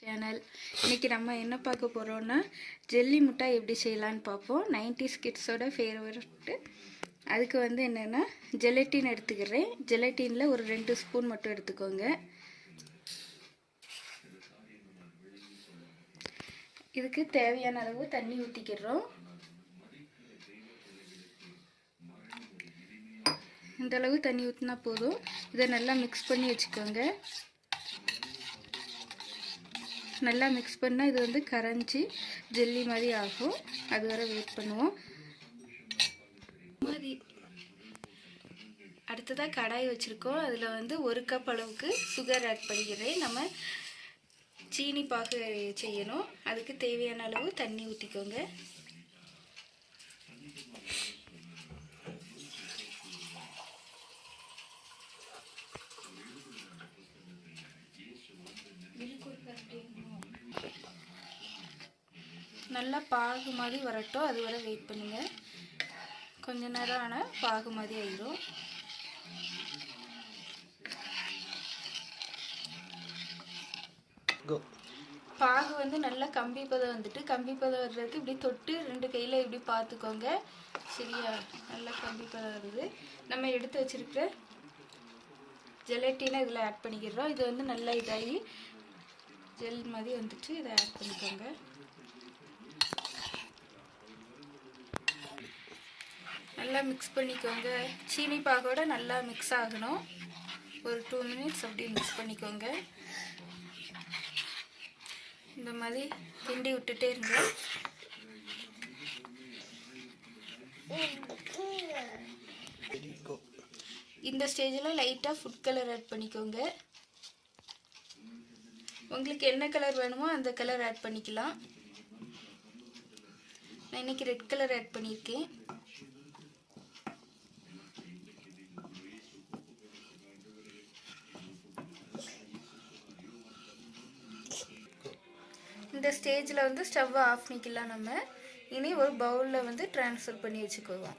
Channel இன்றைக்கி நம்ம என்ன பார்க்க போகிறோம்னா ஜெல்லி முட்டாய் எப்படி செய்யலான்னு பார்ப்போம். நைன்டிஸ் கிட்ஸோட ஃபேவரட்டு அதுக்கு வந்து என்னென்னா ஜெலட்டின் எடுத்துக்கிறேன். ஜெலட்டினில் ஒரு ரெண்டு ஸ்பூன் மட்டும் எடுத்துக்கோங்க. இதுக்கு தேவையான அளவு தண்ணி ஊற்றிக்கிறோம் இந்தளவு தண்ணி ஊற்றினா போதும். இதை நல்லா மிக்ஸ் பண்ணி வச்சுக்கோங்க. நல்லா மிக்ஸ் பண்ணால் இது வந்து கரைஞ்சி ஜெல்லி மாதிரி ஆகும். அது வரை வெயிட் பண்ணுவோம். மாதிரி அடுத்ததாக கடாய் வச்சுருக்கோம். அதில் வந்து ஒரு கப் அளவுக்கு சுகர் ஆட் பண்ணிக்கிறேன். நம்ம சீனி பாகு செய்யணும். அதுக்கு தேவையான அளவு தண்ணி ஊற்றிக்கோங்க நல்லா பாகு மாதிரி வரட்டும். அது வரை வெயிட் பண்ணுங்க. கொஞ்ச நேரம் ஆனால் பாகு மாதிரி ஆயிரும். கோ பாகு வந்து நல்லா கம்பி பதம் வந்துட்டு கம்பி பதம் வர்றதுக்கு இப்படி தொட்டு ரெண்டு கையில் இப்படி பார்த்துக்கோங்க சரியா? நல்லா கம்பி பதம் வருது. நம்ம எடுத்து வச்சிருக்கிற ஜெலட்டினை இதில் ஆட் பண்ணிக்கிறோம். இது வந்து நல்லா இதாகி ஜெல் மாதிரி வந்துட்டு இதை ஆட் பண்ணிக்கோங்க. நல்லா மிக்ஸ் பண்ணிக்கோங்க. சீனி பாகோட நல்லா மிக்ஸ் ஆகணும். ஒரு டூ மினிட்ஸ் அப்படியே மிக்ஸ் பண்ணிக்கோங்க. இந்த மாதிரி கிண்டி விட்டுட்டே இருங்க. இந்த ஸ்டேஜில் லைட்டாக ஃபுட் கலர் ஆட் பண்ணிக்கோங்க. உங்களுக்கு என்ன கலர் வேணுமோ அந்த கலர் ஆட் பண்ணிக்கலாம். நான் இன்னைக்கு ரெட் கலர் ஆட் பண்ணியிருக்கேன். இந்த ஸ்டேஜில் வந்து ஸ்டவ்வை ஆஃப் பண்ணிக்கலாம் நம்ம. இனி ஒரு பவுலில் வந்து ட்ரான்ஸ்ஃபர் பண்ணி வச்சுக்குவோம்.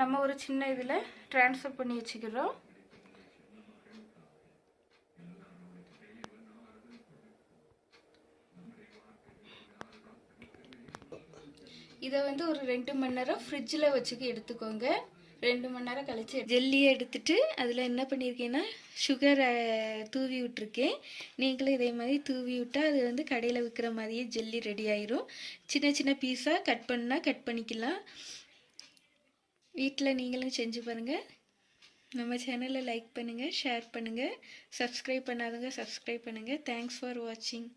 நம்ம ஒரு சின்ன இதில் ட்ரான்ஸ்ஃபர் பண்ணி வச்சுக்கிறோம். இதை வந்து ஒரு ரெண்டு மணி நேரம் ஃப்ரிட்ஜில் வச்சுக்க எடுத்துக்கோங்க. ரெண்டு மணி நேரம் கழிச்சு ஜெல்லியை எடுத்துட்டு அதில் என்ன பண்ணியிருக்கேன்னா சுகரை தூவி விட்டுருக்கேன். நீங்களும் இதே மாதிரி தூவி விட்டால் அது வந்து கடையில் விற்கிற மாதிரியே ஜெல்லி ரெடி ஆயிரும். சின்ன சின்ன பீஸாக கட் பண்ணால் கட் பண்ணிக்கலாம். வீட்டில் நீங்களும் செஞ்சு பாருங்கள் நம்ம சேனலை லைக் பண்ணுங்கள் ஷேர் பண்ணுங்கள் சப்ஸ்கிரைப் பண்ணாதவங்க சப்ஸ்கிரைப் பண்ணுங்கள் தேங்க்ஸ் ஃபார் வாட்சிங்